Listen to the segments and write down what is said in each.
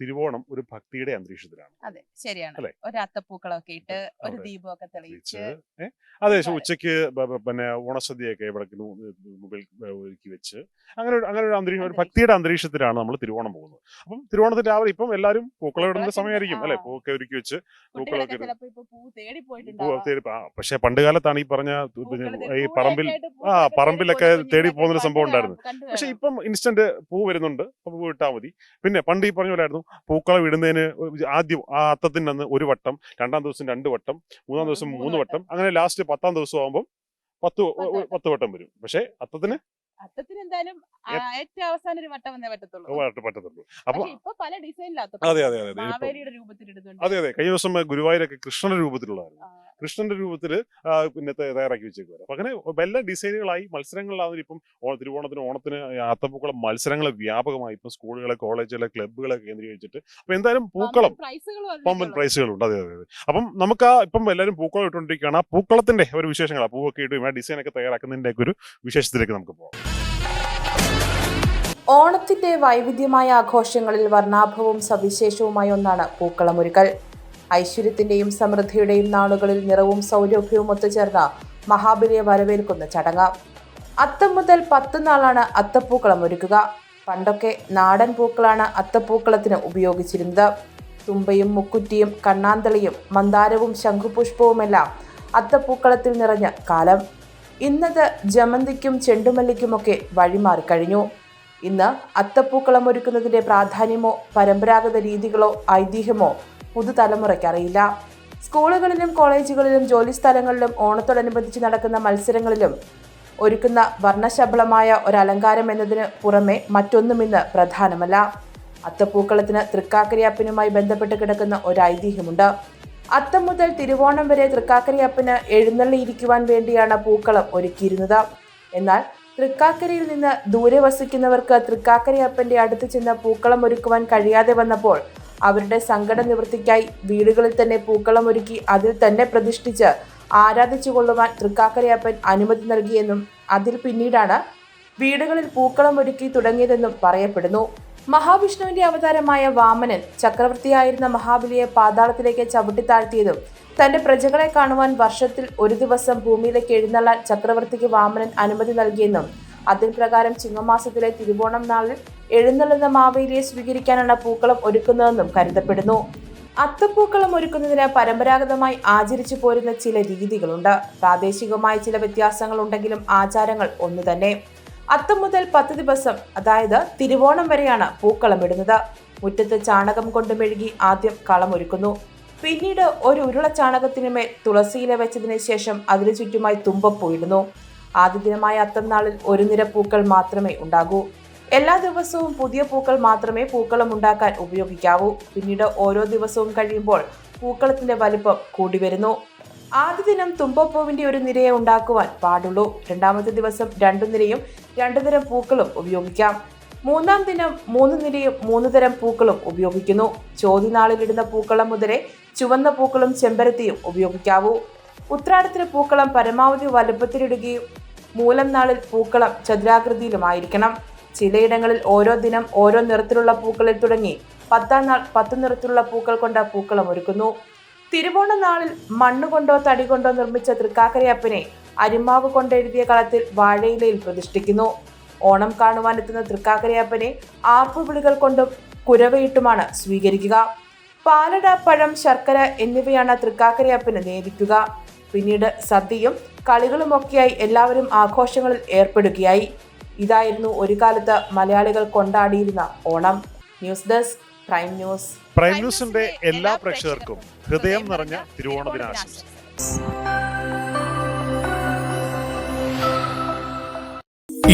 തിരുവോണം ഒരു ഭക്തിയുടെ അന്തരീക്ഷത്തിലാണ്. അതെ ശരിയാണ്? ഒരു അത്തപ്പൂക്കളൊക്കെ ഇട്ട് ഒരു ദീപമൊക്കെ തെളിയിച്ച് അതെ. ഉച്ചയ്ക്ക് പിന്നെ ഓണസദ്യയൊക്കെ ഇവിടെ മുമ്പിൽ ഒരുക്കി വെച്ച് അങ്ങനെ ഒരു അങ്ങനെ ഒരു അന്തരീക്ഷം ഒരു ഭക്തിയുടെ അന്തരീക്ഷത്തിലാണ് നമ്മൾ തിരുവോണം പോകുന്നത്. അപ്പം തിരുവോണത്തിൽ രാവിലെ ഇപ്പം എല്ലാവരും പൂക്കളം ഇടുന്ന സമയമായിരിക്കും അല്ലെ. പൂക്കെ ഒരുക്കി വെച്ച് പൂക്കളൊക്കെ തേടി പക്ഷെ പണ്ട് കാലത്താണ് ഈ പറഞ്ഞ ഈ പറമ്പിൽ ആ പറമ്പിലൊക്കെ തേടി പോകുന്ന ഒരു സംഭവം ഉണ്ടായിരുന്നു. പക്ഷെ ഇപ്പം ഇൻസ്റ്റന്റ് പൂ വരുന്നുണ്ട് അപ്പൊ പൂ ഇട്ടാൽ മതി. പിന്നെ പണ്ട് ഈ പറഞ്ഞ പോലായിരുന്നു പൂക്കളം ഇടുന്നതിന് ആദ്യം ആ അത്തത്തിന് അന്ന് ഒരു വട്ടം രണ്ടാം ദിവസം രണ്ട് വട്ടം മൂന്നാം ദിവസം മൂന്ന് വട്ടം അങ്ങനെ ലാസ്റ്റ് പത്താം ദിവസം ആകുമ്പോൾ പത്ത് പത്ത് വട്ടം. വരും. പക്ഷെ അത്തത്തിന് അത്തത്തിന് എന്തായാലും ആ, ഏറ്റവും അവസാനം ഒരു വട്ടം വന്നേ പറ്റത്തുള്ളൂ. വട്ടം പറ്റത്തുള്ളൂ. അപ്പൊ പക്ഷെ ഇപ്പൊ പല ഡിസൈനിലാത്ത അതെ അതെ അതെ അതെ അതെ. കഴിഞ്ഞ ദിവസം ഗുരുവായൂരൊക്കെ കൃഷ്ണന്റെ രൂപത്തിലുള്ളതായിരുന്നു. കൃഷ്ണന്റെ രൂപത്തിൽ പിന്നെ തയ്യാറാക്കി വെച്ചേക്കുക അപ്പൊ അങ്ങനെ എല്ലാ ഡിസൈനുകളായി മത്സരങ്ങളിലാണ് ഇപ്പം തിരുവോണത്തിന് ഓണത്തിന് അത്തപ്പൂക്കള മത്സരങ്ങൾ വ്യാപകമായി ഇപ്പം സ്കൂളുകളെ കോളേജുകളെ ക്ലബ്ബുകളെ കേന്ദ്രീകരിച്ചിട്ട് അപ്പൊ എന്തായാലും പൂക്കളം പമ്പൻ പ്രൈസുകളും പമ്പൻ പ്രൈസുകളുണ്ട്. അതെ അതെ അതെ. അപ്പം നമുക്ക് ആ ഇപ്പം എല്ലാവരും പൂക്കളം ഇട്ടുകൊണ്ടിരിക്കുകയാണ്. ആ പൂക്കളത്തിന്റെ ഒരു വിശേഷങ്ങളാണ്. പൂവൊക്കെ ഇട്ടും ആ ഡിസൈൻ ഒക്കെ തയ്യാറാക്കുന്നതിന്റെ ഒക്കെ ഒരു വിശേഷത്തിലേക്ക് നമുക്ക് പോകാം. ഓണത്തിന്റെ വൈവിധ്യമായ ആഘോഷങ്ങളിൽ വർണാഭവും സവിശേഷവുമായ ഒന്നാണ് പൂക്കളമൊരുക്കൽ ഐശ്വര്യത്തിന്റെയും സമൃദ്ധിയുടെയും നാളുകളിൽ നിറവും സൗരഭ്യവും ഒത്തുചേർന്ന മഹാബലിയെ വരവേൽക്കുന്ന ചടങ്ങ്. അത്തം മുതൽ പത്ത് നാളാണ് അത്തപ്പൂക്കളം ഒരുക്കുക. പണ്ടൊക്കെ നാടൻ പൂക്കളാണ് അത്തപ്പൂക്കളത്തിന് ഉപയോഗിച്ചിരുന്നത്. തുമ്പയും മുക്കുറ്റിയും കണ്ണാന്തളിയും മന്ദാരവും ശംഖുപുഷ്പവുമെല്ലാം അത്തപ്പൂക്കളത്തിൽ നിറഞ്ഞ കാലം. ഇന്നത് ജമന്തിക്കും ചെണ്ടുമല്ലിക്കുമൊക്കെ വഴിമാറിക്കഴിഞ്ഞു ഇന്ന് അത്തപ്പൂക്കളം ഒരുക്കുന്നതിന്റെ പ്രാധാന്യമോ പരമ്പരാഗത രീതികളോ ഐതിഹ്യമോ പുതുതലമുറയ്ക്ക് അറിയില്ല. സ്കൂളുകളിലും കോളേജുകളിലും ജോലിസ്ഥലങ്ങളിലും ഓണത്തോടനുബന്ധിച്ച് നടക്കുന്ന മത്സരങ്ങളിലും ഒരുക്കുന്ന വർണശബളമായ ഒരലങ്കാരം എന്നതിന് പുറമെ മറ്റൊന്നും ഇന്ന് പ്രധാനമല്ല. അത്തപ്പൂക്കളത്തിന് തൃക്കാക്കരയപ്പനുമായി ബന്ധപ്പെട്ട് കിടക്കുന്ന ഒരു ഐതിഹ്യമുണ്ട് അത്തം മുതൽ തിരുവോണം വരെ തൃക്കാക്കരയപ്പന് എഴുന്നള്ളിയിരിക്കുവാൻ വേണ്ടിയാണ് പൂക്കളം ഒരുക്കിയിരുന്നത്. എന്നാൽ തൃക്കാക്കരയിൽ നിന്ന് ദൂരെ വസിക്കുന്നവർക്ക് തൃക്കാക്കരയപ്പന്റെ അടുത്ത് ചെന്ന് പൂക്കളം ഒരുക്കുവാൻ കഴിയാതെ വന്നപ്പോൾ അവരുടെ സങ്കട നിവൃത്തിക്കായി വീടുകളിൽ തന്നെ പൂക്കളം ഒരുക്കി അതിൽ തന്നെ പ്രതിഷ്ഠിച്ച് ആരാധിച്ചു കൊള്ളുവാൻ തൃക്കാക്കരയപ്പൻ അനുമതി നൽകിയെന്നും അതിൽ പിന്നീടാണ് വീടുകളിൽ പൂക്കളം ഒരുക്കി തുടങ്ങിയതെന്നും പറയപ്പെടുന്നു. മഹാവിഷ്ണുവിന്റെ അവതാരമായ വാമനൻ ചക്രവർത്തിയായിരുന്ന മഹാബലിയെ പാതാളത്തിലേക്ക് ചവിട്ടിത്താഴ്ത്തിയതും തന്റെ പ്രജകളെ കാണുവാൻ വർഷത്തിൽ ഒരു ദിവസം ഭൂമിയിലേക്ക് എഴുന്നള്ളാൻ ചക്രവർത്തിക്ക് വാമനൻ അനുമതി നൽകിയെന്നും അതിൻ പ്രകാരം ചിങ്ങമാസത്തിലെ തിരുവോണം നാളിൽ എഴുന്നള്ളുന്ന മാവേലിയെ സ്വീകരിക്കാനാണ് പൂക്കളം ഒരുക്കുന്നതെന്നും കരുതപ്പെടുന്നു. അത്തപ്പൂക്കളം ഒരുക്കുന്നതിന് പരമ്പരാഗതമായി ആചരിച്ചു പോരുന്ന ചില രീതികളുണ്ട്. പ്രാദേശികമായ ചില വ്യത്യാസങ്ങൾ ഉണ്ടെങ്കിലും ആചാരങ്ങൾ ഒന്നു തന്നെ അത്തം മുതൽ പത്ത് ദിവസം അതായത് തിരുവോണം വരെയാണ് പൂക്കളം ഇടുന്നത്. മുറ്റത്ത് ചാണകം കൊണ്ട് മെഴുകി ആദ്യം കളം ഒരുക്കുന്നു. പിന്നീട് ഒരു ഉരുള ചാണകത്തിനുമേൽ തുളസിയില വെച്ചതിന് ശേഷം അതിനു ചുറ്റുമായി തുമ്പപ്പൂ ഇടുന്നു ആദ്യ ദിനമായ അത്തം നാളിൽ ഒരു നിര പൂക്കൾ മാത്രമേ ഉണ്ടാകൂ. എല്ലാ ദിവസവും പുതിയ പൂക്കൾ മാത്രമേ പൂക്കളം ഉണ്ടാക്കാൻ ഉപയോഗിക്കാവൂ. പിന്നീട് ഓരോ ദിവസവും കഴിയുമ്പോൾ പൂക്കളത്തിന്റെ വലിപ്പം കൂടി വരുന്നു. ആദ്യ ദിനം തുമ്പപ്പൂവിന്റെ ഒരു നിരയെ ഉണ്ടാക്കുവാൻ പാടുള്ളൂ. രണ്ടാമത്തെ ദിവസം രണ്ടു നിരയും രണ്ടു തരം പൂക്കളും ഉപയോഗിക്കാം. മൂന്നാം ദിനം മൂന്ന് നിരയും മൂന്ന് തരം പൂക്കളും ഉപയോഗിക്കുന്നു. ചോതി നാളിലിടുന്ന പൂക്കളം മുതലേ ചുവന്ന പൂക്കളും ചെമ്പരത്തിയും ഉപയോഗിക്കാവൂ. ഉത്രാടത്തിന് പൂക്കളം പരമാവധി വലുപ്പത്തിലിടുകയും മൂലം നാളിൽ പൂക്കളം ചതുരാകൃതിയിലുമായിരിക്കണം. ചിലയിടങ്ങളിൽ ഓരോ ദിനം ഓരോ നിറത്തിലുള്ള പൂക്കളിൽ തുടങ്ങി പത്താം നാൾ പത്ത് നിറത്തിലുള്ള പൂക്കൾ കൊണ്ട് പൂക്കളം ഒരുക്കുന്നു. തിരുവോണ നാളിൽ മണ്ണുകൊണ്ടോ തടി കൊണ്ടോ നിർമ്മിച്ച തൃക്കാക്കരയപ്പനെ അരിമാവ് കൊണ്ടെഴുതിയ കളത്തിൽ വാഴയിലയിൽ പ്രതിഷ്ഠിക്കുന്നു. ഓണം കാണുവാനെത്തുന്ന തൃക്കാക്കരയപ്പനെ ആർപ്പുവിളികൾ കൊണ്ടും കുരവയിട്ടുമാണ് സ്വീകരിക്കുക. പാലട പഴം ശർക്കര എന്നിവയാണ് തൃക്കാക്കരയപ്പന് നേദിക്കുക പിന്നീട് സദ്യയും കളികളുമൊക്കെയായി എല്ലാവരും ആഘോഷങ്ങളിൽ ഏർപ്പെടുകയായി. ഇതായിരുന്നു ഒരു കാലത്ത് മലയാളികൾ കൊണ്ടാടിയിരുന്ന Onam. News desk prime news. Prime ന്യൂസിന്റെ എല്ലാ പ്രേക്ഷകർക്കും ഹൃദയം നിറഞ്ഞ തിരുവോണ ദിനാശംസ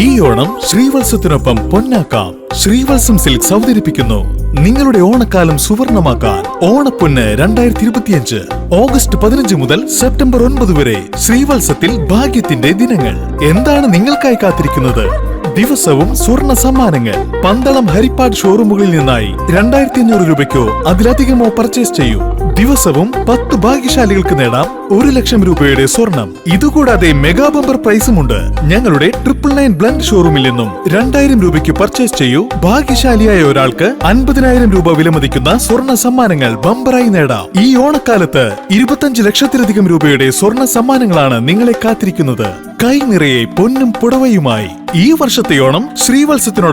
ഈ ഓണം ശ്രീവത്സത്തിനൊപ്പം പൊന്നാക്കാം. ശ്രീവത്സം സിൽക്സ് അവതരിപ്പിക്കുന്നു. നിങ്ങളുടെ ഓണക്കാലം സുവർണമാക്കാൻ ഓണപ്പൊന്ന് രണ്ടായിരത്തി ഇരുപത്തിയഞ്ച്. ഓഗസ്റ്റ് പതിനഞ്ച് മുതൽ സെപ്റ്റംബർ ഒൻപത് വരെ ശ്രീവത്സത്തിൽ ഭാഗ്യത്തിന്റെ ദിനങ്ങൾ. എന്താണ് നിങ്ങൾക്കായി കാത്തിരിക്കുന്നത്? ദിവസവും സ്വർണ സമ്മാനങ്ങൾ. പന്തളം ഹരിപ്പാട് ഷോറൂമുകളിൽ നിന്നായി രണ്ടായിരത്തി അഞ്ഞൂറ് രൂപയ്ക്കോ അതിലധികമോ പർച്ചേസ് ചെയ്യൂ. ദിവസവും പത്ത് ഭാഗ്യശാലികൾക്ക് നേടാം ഒരു ലക്ഷം രൂപയുടെ സ്വർണം. ഇതുകൂടാതെ മെഗാ ബമ്പർ പ്രൈസുമുണ്ട് ഞങ്ങളുടെ ട്രിപ്പിൾ നയൻ ബ്ലൻഡ് ഷോറൂമിൽ നിന്നും രണ്ടായിരം രൂപയ്ക്ക് പർച്ചേസ് ചെയ്യൂ. ഭാഗ്യശാലിയായ ഒരാൾക്ക് അൻപതിനായിരം രൂപ വിലമതിക്കുന്ന സ്വർണ സമ്മാനങ്ങൾ ബമ്പറായി നേടാം. ഈ ഓണക്കാലത്ത് ഇരുപത്തഞ്ച് ലക്ഷത്തിലധികം രൂപയുടെ സ്വർണ സമ്മാനങ്ങളാണ് നിങ്ങളെ കാത്തിരിക്കുന്നത്. കൈ നിറയെ പൊന്നും പുടവയുമായി ഈ വർഷത്തെ ഓണം ശ്രീവത്സത്തിനോട്